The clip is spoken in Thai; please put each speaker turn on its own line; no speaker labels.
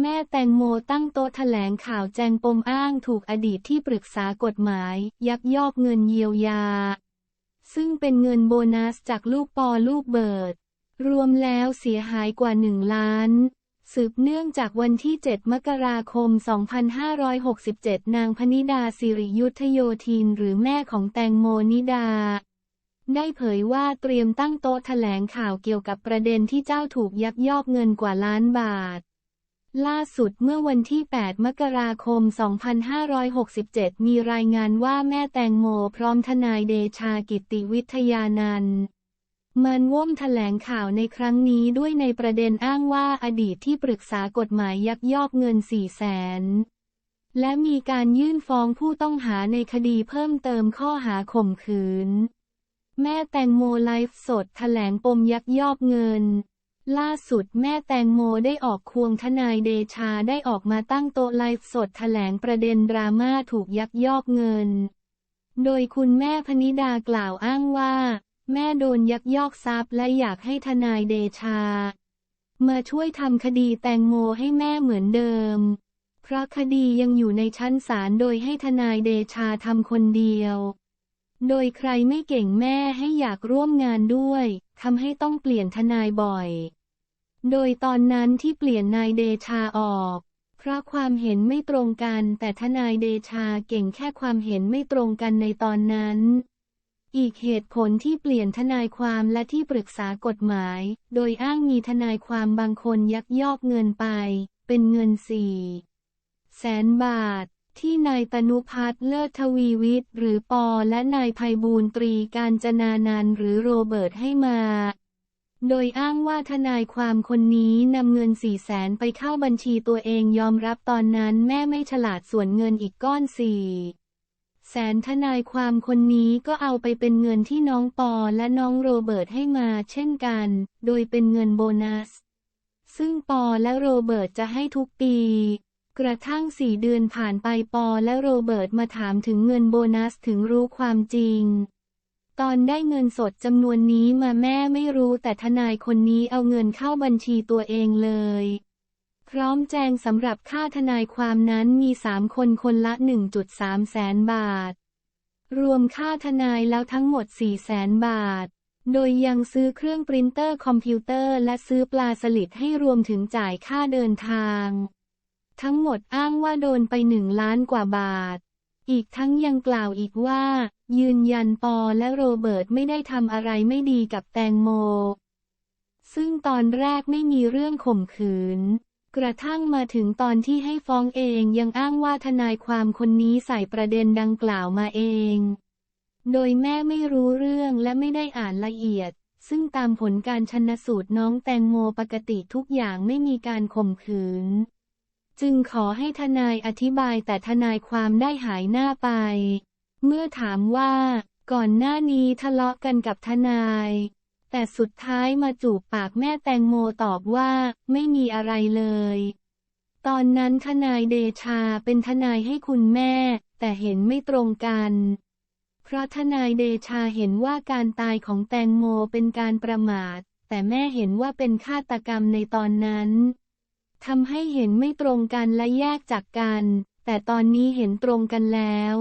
แม่แตงโมตั้งโต๊ะแถลงข่าวแจงปมอ้างถูกอดีตที่ปรึกษากฎหมาย ยักยอกเงินเยียวยา ซึ่งเป็นเงินโบนัสจากลูกปอลูกเบิร์ด รวมแล้วเสียหายกว่า1ล้าน สืบเนื่องจากวันที่ 7 มกราคม 2567 นางพนิดาสิริยุทธโยธินหรือแม่ของแตงโมนิดาได้เผยว่าเตรียมตั้งโต๊ะแถลงข่าวเกี่ยวกับประเด็นที่เจ้าถูกยักยอกเงินกว่าล้านบาท ล่าสุดเมื่อวันที่ 8 มกราคม 2567 มีรายงานว่าแม่แตงโมพร้อมทนายเดชากิติวิทยานันท์มันว่มแถลงข่าวในครั้งนี้ด้วยในประเด็นอ้างว่าอดีตที่ปรึกษากฎหมายยักยอกเงิน4แสนและมีการยื่นฟ้องผู้ต้องหาในคดีเพิ่มเติมข้อหาข่มขืน แม่แตงโมไลฟ์สดแถลงปมยักยอกเงิน ล่าสุดแม่แตงโมได้ออกควงทนายเดชาได้ออกมาตั้งโต๊ะไลฟ์สดแถลงประเด็นดราม่าถูกยักยอกเงิน โดยคุณแม่พนิดากล่าวอ้างว่า แม่โดนยักยอกทรัพย์และอยากให้ทนายเดชา มาช่วยทำคดีแตงโมให้แม่เหมือนเดิม เพราะคดียังอยู่ในชั้นศาลโดยให้ทนายเดชาทำคนเดียว โดยใครไม่เก่งแม่ให้อยากร่วมงานด้วยทำให้ต้องเปลี่ยนทนายบ่อย โดยตอนนั้นที่เปลี่ยนนายเดชาออก เพราะความเห็นไม่ตรงกัน แต่ทนายเดชาเก่งแค่ความเห็นไม่ตรงกันในตอนนั้น อีกเหตุผลที่เปลี่ยนทนายความและที่ปรึกษากฎหมาย โดยอ้างมีทนายความบางคนยักยอกเงินไป เป็นเงินสี่แสนบาทที่นายตนุพัฒน์เลิศทวีวิทย์หรือปอและนายภัยบูลย์ตรีการจนานันหรือโรเบิร์ตให้มา โดยอ้างว่าทนายความคนนี้นำเงินสี่แสนไปเข้าบัญชีตัวเองยอมรับตอนนั้นแม่ไม่ฉลาดส่วนเงินอีกก้อนสี่แสนทนายความคนนี้ก็เอาไปเป็นเงินที่น้องปอและน้องโรเบิร์ตให้มาเช่นกัน โดยเป็นเงินโบนัส ซึ่งปอและโรเบิร์ตจะให้ทุกปี กระทั่งสี่เดือนผ่านไปปอและโรเบิร์ตมาถามถึงเงินโบนัสถึงรู้ความจริง ตอนได้เงินสดจำนวนนี้มาแม่ไม่รู้แต่ทนายคนนี้เอาเงินเข้าบัญชีตัวเองเลย พร้อมแจงสำหรับค่าทนายความนั้นมีสามคนคนละ 1.3 แสนบาท รวมค่าทนายแล้วทั้งหมด 4 แสนบาท โดยยังซื้อเครื่องปรินเตอร์คอมพิวเตอร์และซื้อปลาสลิดให้รวมถึงจ่ายค่าเดินทาง ทั้งหมดอ้างว่าโดนไปหนึ่งล้านกว่าบาท อีกทั้งยังกล่าวอีกว่า ยืนยันปอและโรเบิร์ตไม่ได้ทำอะไรไม่ดีกับแตงโม ซึ่งตอนแรกไม่มีเรื่องข่มขืน กระทั่งมาถึงตอนที่ให้ฟ้องเองยังอ้างว่าทนายความคนนี้ใส่ประเด็นดังกล่าวมาเอง โดยแม่ไม่รู้เรื่องและไม่ได้อ่านละเอียด ซึ่งตามผลการชันสูตรน้องแตงโมปกติทุกอย่างไม่มีการข่มขืน จึงขอให้ทนายอธิบายแต่ทนายความได้หายหน้าไป เมื่อถามว่า ก่อนหน้านี้ทะเลาะกันกับทนาย แต่สุดท้ายมาจูบปากแม่แตงโมตอบว่าไม่มีอะไรเลย ตอนนั้นทนายเดชาเป็นทนายให้คุณแม่ แต่เห็นไม่ตรงกัน เพราะทนายเดชาเห็นว่าการตายของแตงโมเป็นการประมาท แต่แม่เห็นว่าเป็นฆาตกรรมในตอนนั้น ทำให้เห็นไม่ตรงกันและแยกจากกัน แต่ตอนนี้เห็นตรงกันแล้ว